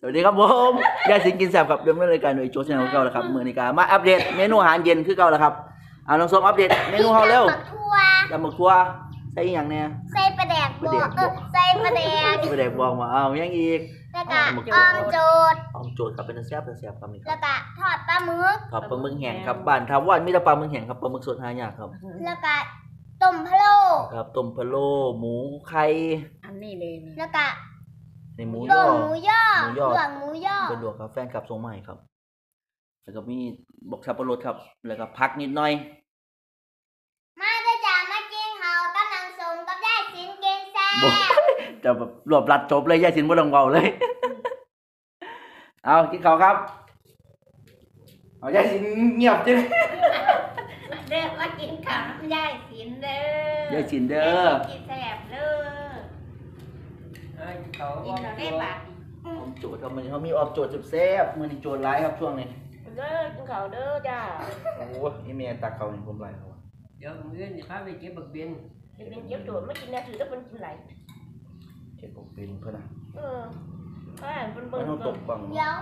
สวัสดีครับผมยายสิงกินแซ่บครับเดิมเนินรายการโดยโจ๊กชาแนลเก่าแล้วครับมือนี้กามาอัปเดตเมนูอาหารเย็นคือเก่าแล้วครับเอาน้องส้มอัปเดตเมนูเฮาเร็วตำบักทั่วยำหมกทั่วใส่อหย่างเนี่ยใส่ปลาแดกบปลาแดอกกเออใส่ปลาแดกไปเด็กบอกมาเอายังอีกแล้วก็หมกออมโจดเอาโจทย์ครับเป็นแซ่บเป็นแซ่บครับนี่คแล้รับวก็ทอดปลาหมึกครับปลาหมึกแห้งครับบ้านทำว่านมีแต่ปลาหมึกแห้งครับปลาหมึกสดหายากครับแล้วก็ต้มพะโล้ครับต้มพะโล้หมูไข่อันนี้เลยนี่แล้วก็ ในหมูต้ย่อมหมูย่อหมูย่อหลวงหมูย่อเป็นดวงครับแฟนคลับทรงใหม่ครับ แล้วก็มีบอกสับปะรดครับ แล้วก็พักนิดหน่อย มาเด้อจ้ามากินเขาวกำลังสมกับได้สินเกงแซ่บ่จะแบบรวบรัดจบเลยยายสินบ่ต้องเบาเลย เอากินข้าวครับ เอายายสินเงียบจังเด้อมากินข้าวน้ำยายสินเด้อยายสินเด้อกินแซ่บเด้อ เอ้ยเขากินเราได้บาทผมโจทย์ครับมันเขามีออกโจทย์แซ่บๆมื้อนี้โจทย์หลายครับช่วงนี้เด้อกินข้าวเด้อจ้าโอ้โหอีเมียตักเขาให้ผมหลายครับเดี๋ยวมื้อนี้พาไปเก็บบักเบนจะเป็นเจ็บตัวไม่กินนะถือแล้วมันกินไหลเจ็บปกเป็นเพิ่นน่ะเออใช่เป็นมัเบิ่นงต้องตกบังเดี๋ยว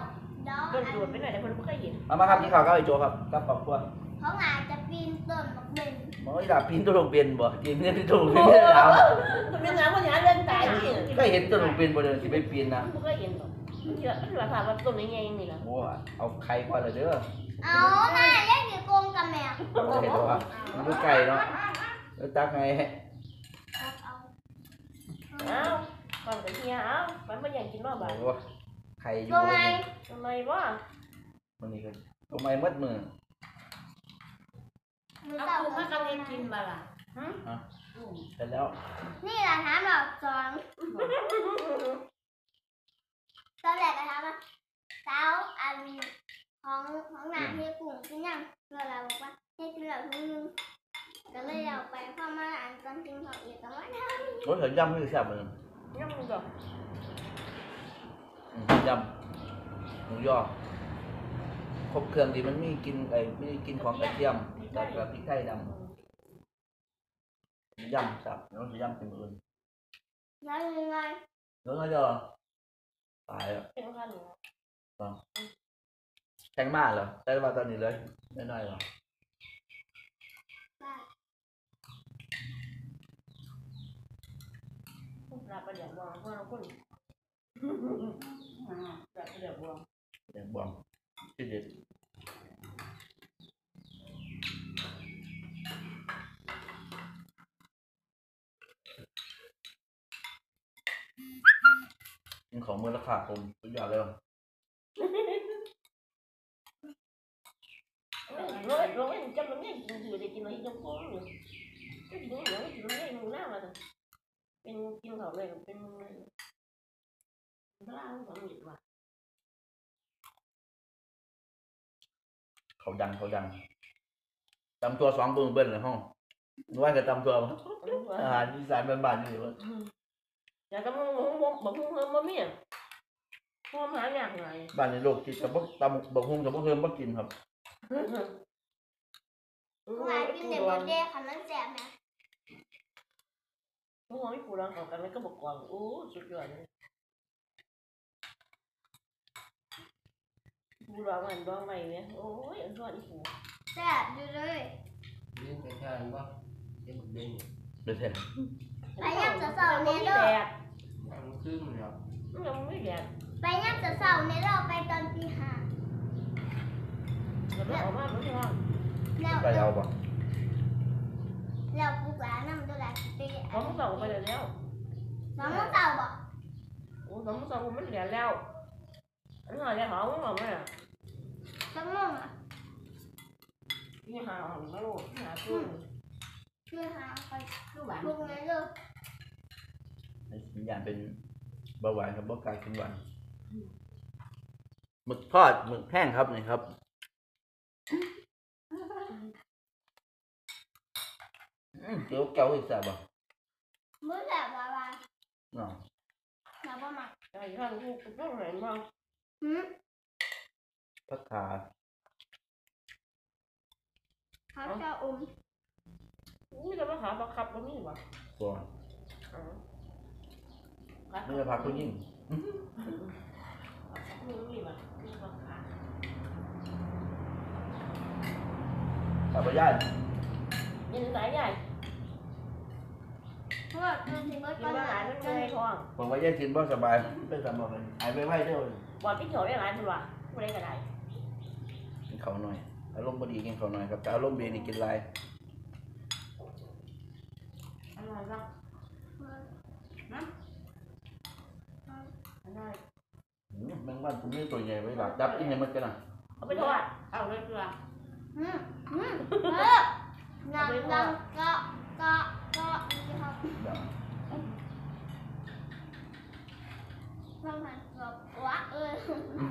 เดี๋ยวเบิ่งอันดูดไปหน่อยแต่คนไม่เคยเห็นเอามาครับกินข้าวกับไอ้โจครับกับครอบครัวเขาอาจจะปีนต้นบักเบน หมออีดาปีนตัวลงเป็นบ่กินเนี่ยตัวลงเป็นไม่ได้ถามคุณเป็นงานคนอย่างเรื่องตายที่ก็เห็นตัวลงเป็นบ่เดินสิไปปีนนะไม่เคยเห็นหรอกมันเยอะมันราคาว่าต้นนี้ไงนี่นะโอ้เอาไข่ก่อนเลยเด้อเอาน่าเล่นอยู่โกงกับแมวเห็นว่ามันดูไก่เนาะแล้วตักไงเอาเอ้าฟังแต่เฮียเอ้ามันไม่อยากกินรอบบ่ายโอ้ไข่อยู่ทำไมเลยทำไมวะมันนี่ก็ทำไมมัดมือหนู เอาเต่าคุณมากันยังกินบ่ล่ะฮะเสร็จแล้ว นี่แหละถามเราสองตอนแรกก็ถามว่าสาวอันของของหนาเฮียกุ้งกินยังเพื่อเราบอกว่าให้กินเหล่าทุกนึงก็เลยเอาไปพ่อมาอ่านตอนกินของอีกก็ว่าได้รถเหินยำคือแซ่บเลยยังมึงบอกอืมยำหมูยอครบเครื่องดีมันมีกินไอ้มีกินของกระเทียม แล้วก็พริกไทยดำยำครับแล้วมันจะยำเป็นอื่นแล้วยังไงแล้วก็จะตายแล้วเป็นพันหนึ่งแข็งมากเหรอได้มาตอนนี้เลยไม่น้อยหรอปลาประเดี๋ยวบวงพวกเราคนปลาประเดี๋ยวบวงเดี๋ยวบอมที่เด็ด นี่ของมือราคาผมสุดยอดเลยว่ะร้อยร้อยจำมันไม่กินอยู่ได้กินอะไรจำพวกอยู่ก็กินอย่างนี้กินอะไรหมูหน้ามาเป็นกินเขาเลยเป็นพลังของหยิบว่ะเขาดังเขาดังตำตัวสองเบิ้งเบิ้ลเลยห้องว่าจะตำตัวอาหารอีสานบ้านๆนี่วะอ ยากจะมึงมึงมึงบอกมึงมึงมึงเนี่ยมึงหาอย่างไรบ้านในโลกที่กับตำบักฮุ่งกับบักเฮิมบักกินครับงานกินเด็กวันเด็กคันนั้นแสบนะมึงไม่ปูรังออกกันแล้วก็บอกก่อนโอ้สุดยอดเลยปูรังมันบ้างไหมเนี่ยโอ้ยอันทอดอีปูแสบอยู่เลยเลี้ยงไปทานบ่เก็บบักเบนเดี๋ยวเถอะ ไปย่ำจะเสามันในไม่โลแดกดยังคืนแล้วมันไม่แดดไปย่ำจะเสาในโลกไปตอนตีห้ามันออกมาไม่ร้อนแล้วไปเอาบ่แล้วปุ๊กหลานำตัวหลานไปเขาไม่ส่งไปเลยแล้วน้องเต่าบอกโอ้เขาไม่ส่งมันแดดแล้วอันนี้อะไรเขาไม่บอกไหมอะสมองอะนี่หาของไม่รู้หาขึ้น คือหาไปคือหวานปุ๊กในโลกไอ้สัญญาณเป็นเบาหวานครับบ่กลายเป็นหวานหมึกทอดหมึกแห้งครับนี่ครับอืมเดี๋ยวแก้วอีกแซ่บบ่มื้อแสบวาวาเนาะเราประมาณไอ้ท่านกูต้องเห็นบ้างหืมผักขาเขาจะอมนี่จะมาหาบังคับก็มีวะก่อนอ๋อ ไม่จะพักผู้หญิงสับปะย่ายยินสายใหญ่เพราะว่าทำที่เมื่อดก็ยินหลายเลานไทองผมว่าย่ายกินบ่สบายเป็นสมองเลยหายไปไม่เท่าเด้อบ่พี่โฉได้หลายคนว่ะไม่ได้กระไรกินเขาหน่อยอารมณ์บดีกินเขาหน่อยครับแต่อารมณ์เบียนี่กินลายอร่อยมาก ร่อยอืมแมงวันผมนี่ตัวใหญ่ไว้หลับจับกินให้มันกันน่ะเอาไปทอดเอาเลยเกลืออืมอืมเออนังนังก็ก็ก็นี่ครับเดี๋ยวฟังหันกับวะเอออื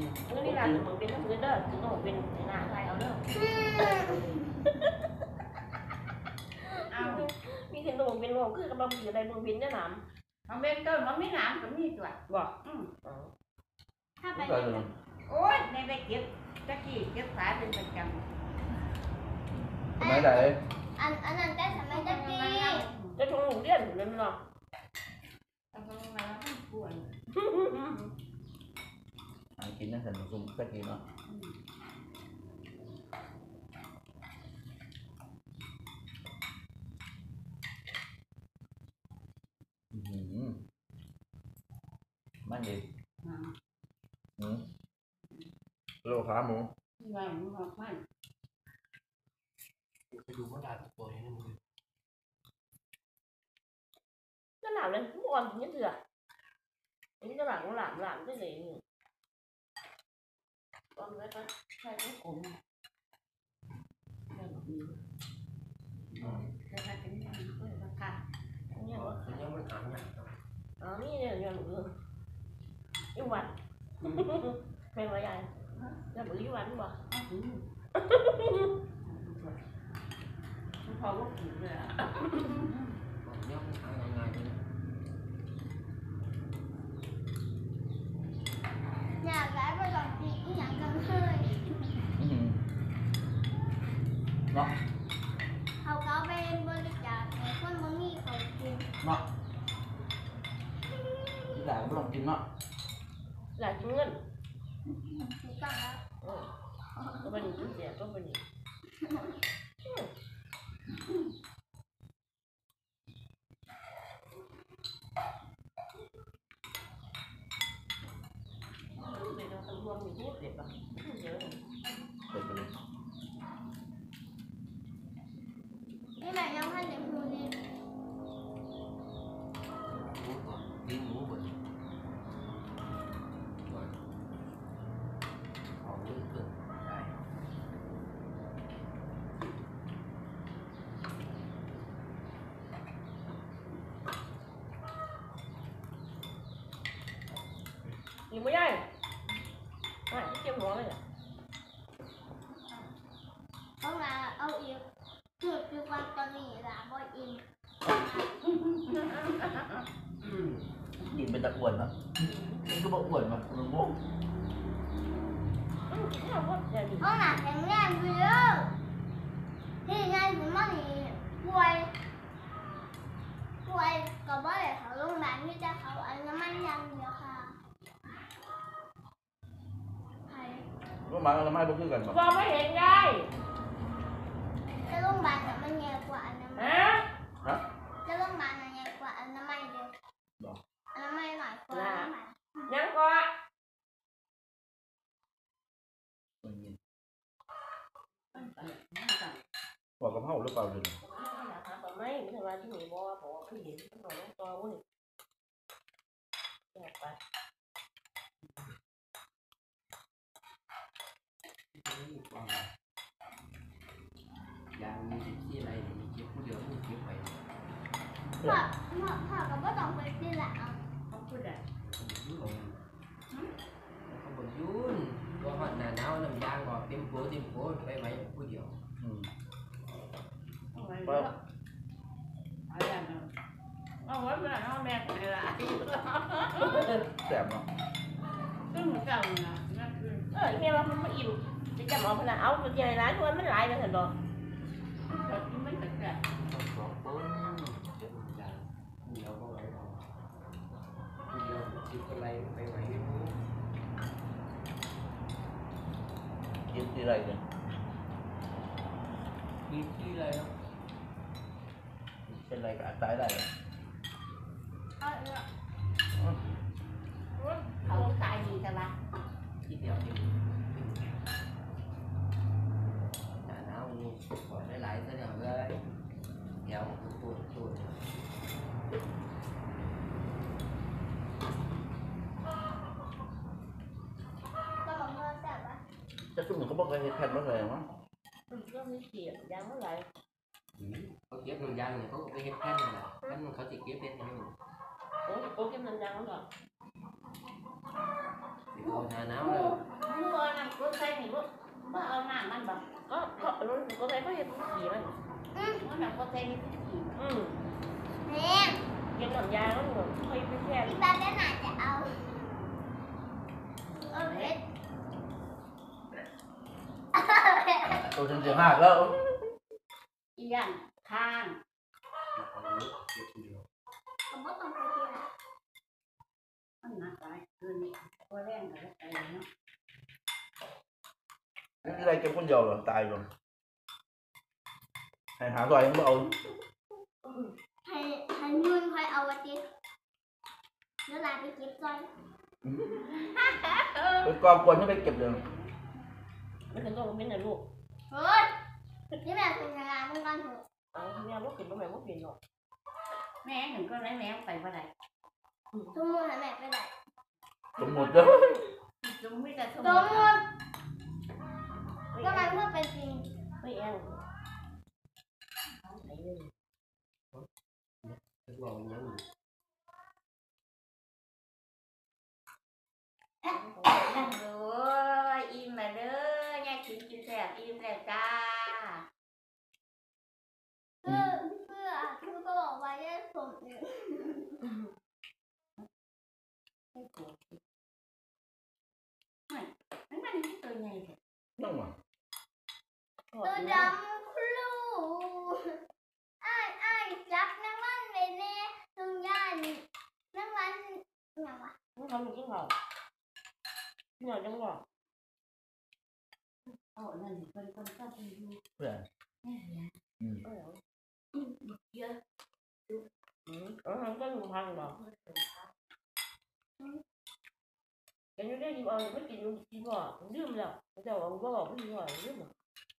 มเมื่อนี่ร้านเหมือนเป็นน้ำเกลือเด้อคือต้องเป็นหน้าใครเอาเด้อ เอา มี เห็นตัวเป็นโมคือกำลังอยู่ในเมืองบินเนี่ยน้เอาเบนเกินมันไม่หนามก็มีตัวำบอกอืมถ้าไปก็เลยโอ้ยในไปเก็บตะกี้เก็บสายเป็นประจสมัยใดอันอันนั้นได้สมัยำตะกี้จะชงหมูเลี้ยนเลยมั้งเนาะเอาไปมาแล้วปวดหากินนั่นสันสุมสักทีเนาะอื้อหือมันดีอืมโลขาหมู ไงมันบอกมัน ไปดูว่าดาตัวนี้มึง จะหนาวเลยทุกวันถึงจะเถื่อ นี่จะหลังหลังหลังได้เลยนี่ตอนนี้ก็ใช่ก็ขมใช่แบบนี้แต่ถ้าเป็นอย่างนี้ก็ราคาเนี่ย เนาะเขาก็ไปบริจาคให้คนบ่มีเขากินเนาะที่หลานก็ลองกินเนาะหลายเงินถูกต้องแล้วก็เป็นเสียก็เป็นเป็นตำรวจมีที่เด็ดป่ะเยอะ เปิดไปเลย นี่แม่ยังพันเด็กหูนี่ หมูก่อนตีนหมูบนก่อนของมือเกินได้ ยังไม่ได้อะ เจ็บหัวเลยเอามาเอาอีกคือคือวันตอนนี้ล่ะบ่อินกินเป็นตะอ้วนเนาะมันก็บอกอ้วนมามันงงกินข้าวก็อย่างนี้เอาหนักแข็งแรงอยู่เด้อที่งานถึงมานี่ป่วยป่วยก็บ่ได้เข้าโรงพยาบาลมีแต่เขาอันน้ำมันอย่างเดียวค่ะใคร ก็มาแล้วไม่บ่คือกันบ่พอไม่เห็นยายจะโรงพยาบาลน่ะมันใหญ่กว่าอันน้ำมันฮะจะโรงพยาบาลน่ะใหญ่กว่าอันน้ำมันเดียวอันน้ำมันหน่อยกว่าอันน้ำมันยังก็มันมีมันไปมันไปบอกกับเฮาหรือเปล่าเลยไม่ไม่ใช่ว่าที่หนูบอกว่าผมไม่เห็นต้องบอกตัววุ้นแยกไป ยางมี ที่อะไรมีเก็บผู้เดียวผู้เก็บไปพ่อพ่อพ่อก็บ่ต้องไปที่ละเอาเขาพูดอะยุ่งเขาบอกยุ่นก็ฮอดหน้าหนาวน้ำยางก็เต็มโปเต็มโปไปไว้ผู้เดียวอืมเอาไว้แล้วเอาอย่างนั้นเอาไว้เมื่อน้องแม่ไปละแซ่บเนาะซึ่งเก่าน่ะนั่นคือเออแม่ว่ามันไม่อิ่มจะจำเอาพนักเอาตัวใหญ่ร้ายตัวมันหลายเลยเห็นบ่แบบที่มันแปลายวก็ไว้เอาผู้เดียวคิดอะไรไปไว้ไม่รู้กินะเนาะเป็นไรก็ อาจตายได้เลยเอาเนาะเขาตายดีแต่ว่า ที่เดียวอยู่หน้าหนาวนี่ปล่อยได้หลายเท่าเดียวเลยเดี๋ยวตัวตัว ก็บอกว่าแซ่บปะ จะสุ่มเขาบอกว่าเฮ็ดแผ่นมาเลยมั้งก็มีเสียงยางเมื่อไหร่เขาเก็บน้ำยางเนี่ยเขาก็ไปเก็บแผ่นนั่นแหละแผ่นเขาจะเก็บเป็นยังไงโอ้โอ้เก็บน้ำยางก่อนสิเขาหน้าหนาวเลยมึงเอาน้ำกรดใส่นี่บ่บ่เอาน้ำมันบ่ก็ก็รู้ก็เลยก็เห็นขี่มันเอาน้ำกรดใส่นี่ขี้อืมแม่เก็บน้ำยางแล้วหนูค่อยไปแช่ที่บ้านแม่หนาจะเอาเอาเผ็ด ตัวจนเสียมากแล้วอีหยังข้างเก็บทีเดียวผมก็ต้องไปกินอะมันหนักหลายคืนนี้ตัวแรงก็แล้วไปเนาะที่ไรเก็บคนเดียวเหรอตายก่อนให้หาลอยยังไม่เอาให้ให้ยุ่นค่อยเอาไว้ติดแล้วลาไปเก็บก่อนไปกองกวนไม่ไปเก็บเลยมันถึงก็เป็นนะลูก เฮ้ยนี่แบบเป็นงานเป็นการเถอะเอาทำยาลูกกินบ่แม่บ่กินหรอกแม่เห็นก็ได้แม่ไปบ่ได้ทุ่มมือให้แม่ไปไหน สมมุติเด้อ จงมีแต่สม สมมติ ไม่ ก็ แอ มัน ง เพื่อเป็นจริง ไม่แองไหนเลย จะบอกมันยังอยู่ นั่นเลยอิ่มมาเด้อยายกินกินแซ่บอิ่มแล้วจ้า เพื่อเพื่อคือก็บอกว่าจะสมเอง ไม่ปวดไม่มันมันนี่ตัวใหญ่แท้ นั่งว่ะ ตัวดำคลูอ้ายอ้ายจับน้ำมันไปแน่ตรงย่านน้ำมันอย่างวะมึงทำมึงกินข้าวหน่อยจังหวะเอานั่น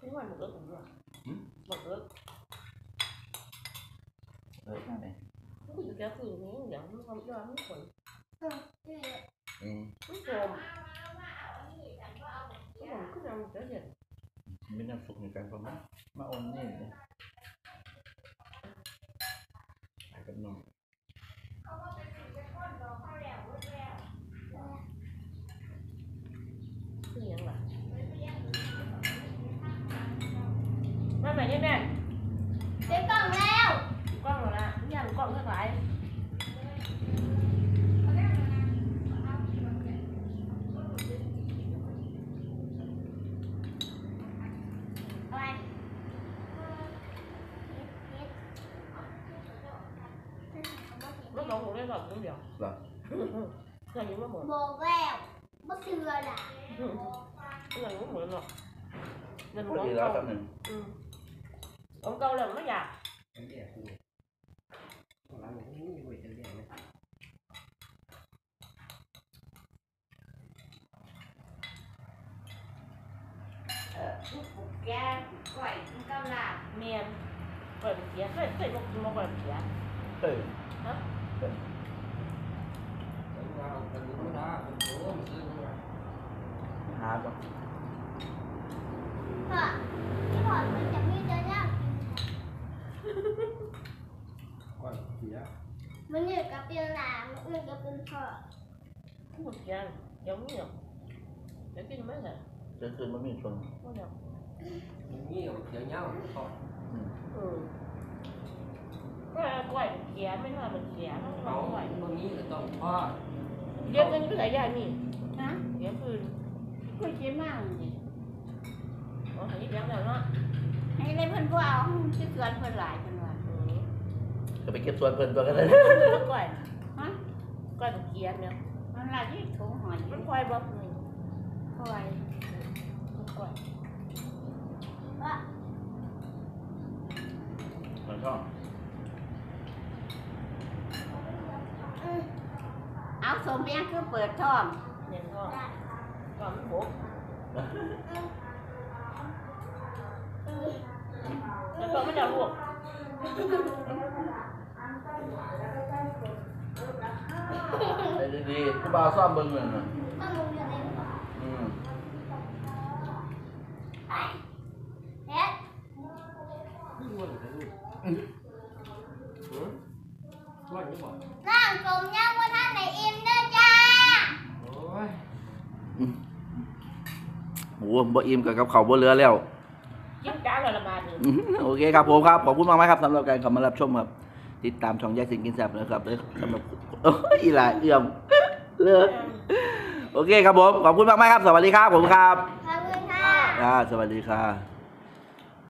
ไม่ว่ามันเอิบผมด้วยมันเอิบเออนั่นเองมันอยู่แค่คืนนี้เดี๋ยวมันความยอดมันผล นี่ อืม มันโจมมันขึ้นมาจะเห็น มีน้ำสุกในการประมาณมาโอนนี่เลยไปกับน้อง คือยังไงมาใหม่ยังแม่ เดี๋ยวกล่องแล้ว กล้องแล้วนะยังกล้องเท่าไหร่ อะไร มันลงหัวได้หรอกเดียวเคยยิ้มมาหมดบอกแล้วบ่เชื่อด่ะเคยยิ้ม หมดหรอกเดินพหัอวดีแล้วเก่าครับหนึ่งองเก่าเลยไม่อยากไอ้เนี่ยกูหลังนี้ไม่ไหวจะเรียกนะเออลูกปุกแกก้อยกินกับลาบเมียนเปิดเสียเคยเคยบอกมาเปิดเสียเฮ้ยแล้วเราเป็นธรรมดาเป็นโอ้มันซื้อมาหาก่อนพ่อที่พ่อมันจะมีเจ้าย่างก่อนเสียมันอยู่กับเป็นหลานมันอื่นกับเป็นพ่อหมดยังยังไม่หรอกจะกินไหมล่ะอเดี๋ยวคืนมันมีชนก็แบบนี่เอาเดี๋ยวเงาทอดอืมเออก็กล้วยเขียไม่น่าเป็นเขียต้องเอาเอากล้วยบางนี้ก็ต้องทอด เดี๋ยวกันอยู่ไหนยายนี่ฮะเดี๋ยวคืนคุยเจ็บมากเลยอ๋อเห็นยังแล้วเนาะให้เลยเพิ่นบ่เอาชื่อเกินเพิ่นหลายเพิ่นว่าอืมก็ไปเก็บส่วนเพิ่นตัวกันเลยแล้วกล้วยฮะกล้วยเขียเนี่ยมันหลายที่ถุงหอยมันกล้วยบ่อืมคอยมันกล้วยมันชอบ เอา สมเพียงคือเปิดท้องเนี่ยก็ก็มันบกแล้วก็ไม่ได้ลวกไปดีๆผู้บ่าวซ่อมเบิ่งหนึ่งน่ะก็มึงอยู่ในหัวอืมเฮ็ดนี่วนไปลูกหือวนนี่บ่ร่างทรงยังว่าท่านไหนอิ่มเด้อจ้า โอ้ย โหบ่อิ่มกับกับเขาวบ่เหลือแล้วยิ้มจ้าเลยละบาทหนึ่งอืมโอเคครับผมครับขอบคุณมากๆครับสำหรับการเข้ามารับชมครับ ติดตามช่องแยกสินกินแซ่บนะครับเลยสำหรับโอ้ยอีหลาเอื้อมเลือโอเคครับผมขอบคุณมากๆครับ สวัสดีครับผมครับขอบคุณค่ะ อ่าสวัสดีครับ